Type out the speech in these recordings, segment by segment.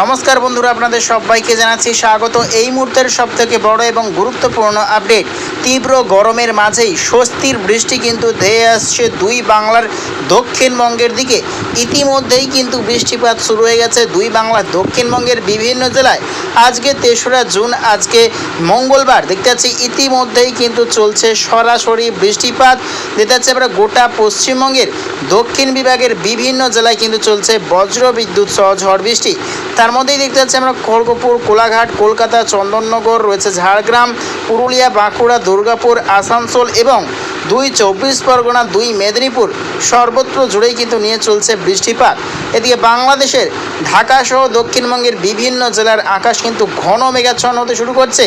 নমস্কার বন্ধুরা, আপনাদের সবাইকে জানাচ্ছি স্বাগত। এই মুহূর্তের সব থেকে বড় এবং গুরুত্বপূর্ণ আপডেট, তীব্র গরমের মাঝেই স্বস্তির বৃষ্টি কিন্তু ধেয়ে আসছে দুই বাংলার দক্ষিণবঙ্গের দিকে। ইতিমধ্যেই কিন্তু বৃষ্টিপাত শুরু হয়ে গেছে দুই বাংলার দক্ষিণবঙ্গের বিভিন্ন জেলায়। আজকে তেসরা জুন, আজকে মঙ্গলবার, দেখতে পাচ্ছি ইতিমধ্যেই কিন্তু চলছে সরাসরি বৃষ্টিপাত। দেখতে পাচ্ছি আমরা গোটা পশ্চিমবঙ্গের দক্ষিণ বিভাগের বিভিন্ন জেলায় কিন্তু চলছে বজ্র বিদ্যুৎ সহ ঝড় বৃষ্টি। তার মধ্যেই দেখতে পাচ্ছি আমরা খড়গপুর কোলাঘাট, কলকাতা, চন্দননগর, রয়েছে ঝাড়গ্রাম, পুরুলিয়া, বাঁকুড়া, দুর্গাপুর, আসানসোল এবং দুই চব্বিশ পরগনা, দুই মেদিনীপুর সর্বত্র জুড়েই কিন্তু নিয়ে চলছে বৃষ্টিপাত। এদিকে বাংলাদেশের ঢাকা সহ দক্ষিণবঙ্গের বিভিন্ন জেলার আকাশ কিন্তু ঘন মেঘাচ্ছন্ন হতে শুরু করছে।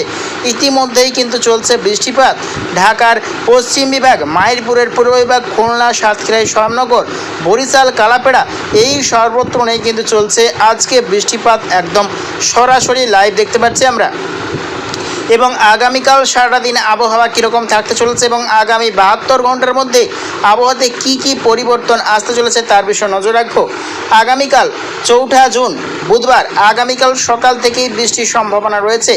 ইতিমধ্যেই কিন্তু চলছে বৃষ্টিপাত। ঢাকার পশ্চিম বিভাগ মায়েরপুরের পূর্ব বিভাগ, খুলনা সাতক্ষীরাই শ্যামনগর বরিশাল, কালাপেড়া এই সর্বত্র নেই কিন্তু চলছে আজকে বৃষ্টিপাত একদম সরাসরি লাইভ দেখতে পাচ্ছি আমরা। এবং আগামীকাল সারাটা দিন আবহাওয়া কীরকম থাকতে চলেছে এবং আগামী বাহাত্তর ঘণ্টার মধ্যে আবহাওয়াতে কি কি পরিবর্তন আসতে চলেছে তার বিষয়ে নজর রাখব। আগামীকাল চৌঠা জুন, বুধবার, আগামীকাল সকাল থেকেই বৃষ্টির সম্ভাবনা রয়েছে।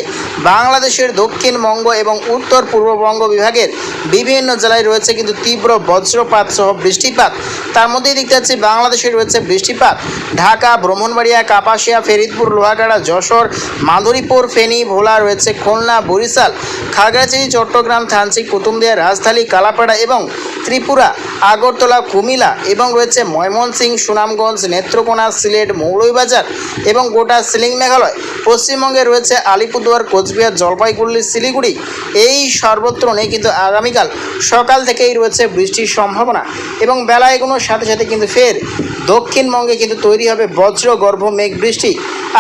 বাংলাদেশের দক্ষিণবঙ্গ এবং উত্তর পূর্ববঙ্গ বিভাগের বিভিন্ন জেলায় রয়েছে কিন্তু তীব্র বজ্রপাত সহ বৃষ্টিপাত। তার মধ্যেই দেখতে পাচ্ছি বাংলাদেশে রয়েছে বৃষ্টিপাত। ঢাকা, ব্রাহ্মণবাড়িয়া, কাপাসিয়া, ফেরিদপুর, লোহাগাড়া, যশোর, মাধুরীপুর, ফেনী, ভোলা রয়েছে, খুলনা বরিশাল, খাগড়াছড়ি, চট্টগ্রাম থানচি কুতুমদিয়া রাজধানী, কালাপাড়া এবং ত্রিপুরা, আগরতলা কুমিলা এবং রয়েছে ময়মনসিংহ, সুনামগঞ্জ, নেত্রকোনা, সিলেট, মৌলভীবাজার এবং গোটা সিলিং মেঘালয়। পশ্চিমবঙ্গে রয়েছে আলিপুরদুয়ার, কোচবিহার, জলপাইগুড়ি, শিলিগুড়ি। এই সর্বত্র নেই কিন্তু আগামীকাল সকাল থেকেই রয়েছে বৃষ্টির সম্ভাবনা এবং বেলা এগোনোর সাথে সাথে কিন্তু ফের দক্ষিণবঙ্গে কিন্তু তৈরি হবে বজ্র গর্ভ মেঘ বৃষ্টি।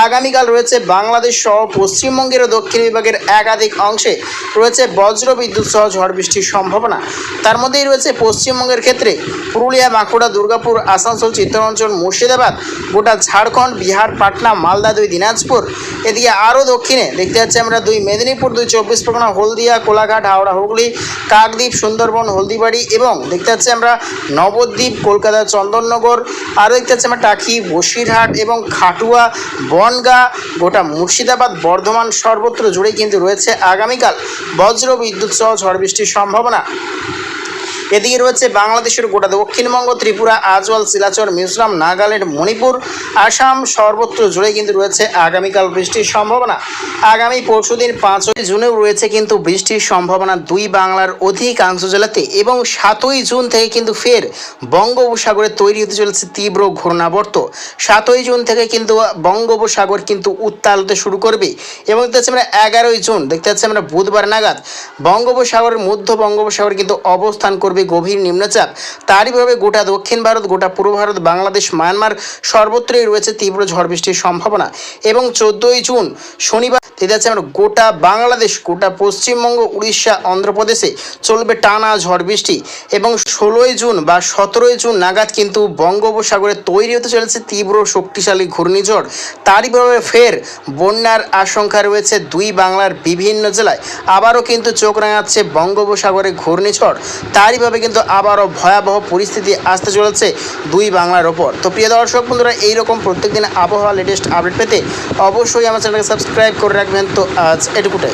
আগামীকাল রয়েছে বাংলাদেশ সহ পশ্চিমবঙ্গেরও দক্ষিণ বিভাগের একাধিক অংশে রয়েছে বজ্র বিদ্যুৎ সহ ঝড় বৃষ্টির সম্ভাবনা। তার মধ্যেই রয়েছে পশ্চিমবঙ্গের ক্ষেত্রে পুরুলিয়া, বাঁকুড়া, দুর্গাপুর, আসানসোল চিত্তরঞ্চল মুর্শিদাবাদ, গোটা ঝাড়খণ্ড, বিহার, পাটনা, মালদা দুই, দিনাজপুর। এদিকে আরও দক্ষিণে দেখতে পাচ্ছি আমরা দুই, মেদিনীপুর দুই, চব্বিশ পরগনা, হলদিয়া, কোলাঘাট, হাওড়া, হুগলি, কাকদ্বীপ, সুন্দরবন, হলদিবাড়ি এবং দেখতে পাচ্ছি আমরা নবদ্বীপ, কলকাতা, চন্দননগর। আরও দেখতে পাচ্ছি আমরা টাকি, বসিরহাট এবং খাটুয়া বনগা, গোটা মুর্শিদাবাদ, বর্ধমান সর্বত্র জুড়ে কিন্তু রয়েছে আগামীকাল বজ্র বিদ্যুৎ সহ ঝড় বৃষ্টির সম্ভাবনা। এদিকে রয়েছে বাংলাদেশের গোটা দক্ষিণবঙ্গ, ত্রিপুরা, আজওয়াল, শিলাচর, মিজোরাম, নাগাল্যান্ড, মণিপুর, আসাম, সর্বত্র জুড়ে কিন্তু রয়েছে আগামীকাল বৃষ্টির সম্ভাবনা। আগামী পরশুদিন পাঁচই জুনেও রয়েছে কিন্তু বৃষ্টির সম্ভাবনা। দুই বাংলার অধিকাংশ জেলাতে এবং সাতই জুন থেকে কিন্তু ফের বঙ্গোপসাগরে তৈরি হতে চলেছে তীব্র ঘূর্ণাবর্ত। সাতই জুন থেকে কিন্তু বঙ্গোপসাগর কিন্তু উত্তাল হতে শুরু করবে এবং দেখতে পাচ্ছি আমরা এগারোই জুন, দেখতে পাচ্ছি আমরা বুধবার নাগাদ বঙ্গোপসাগরের মধ্য বঙ্গোপসাগর কিন্তু অবস্থান করবে গভীর নিম্নচাপ। তারই ভাবে গোটা দক্ষিণ ভারত, গোটা পূর্ব ভারত, বাংলাদেশ, মায়ানমার সর্বত্রই রয়েছে তীব্র ঝড় বৃষ্টির সম্ভাবনা। এবং চোদ্দোই জুন শনিবার দেখতে পাচ্ছি আমরা গোটা বাংলাদেশ, গোটা পশ্চিমবঙ্গ, উড়িষ্যা, অন্ধ্রপ্রদেশে চলবে টানা ঝড় বৃষ্টি। এবং ষোলোই জুন বা সতেরোই জুন নাগাদ কিন্তু বঙ্গোপসাগরে তৈরি হতে চলেছে তীব্র শক্তিশালী ঘূর্ণিঝড়। তারই প্রভাবে ফের বন্যার আশঙ্কা রয়েছে দুই বাংলার বিভিন্ন জেলায়। আবারও কিন্তু চোখ রাঙাচ্ছে বঙ্গোপসাগরে ঘূর্ণিঝড়। তারইভাবে কিন্তু আবারও ভয়াবহ পরিস্থিতি আসতে চলেছে দুই বাংলার ওপর। তো প্রিয় দর্শক, বন্ধুরা, এইরকম প্রত্যেকদিন আবহাওয়া লেটেস্ট আপডেট পেতে অবশ্যই আমার চ্যানেলকে সাবস্ক্রাইব করে রাখবেন। তো আজ এটুকুটাই।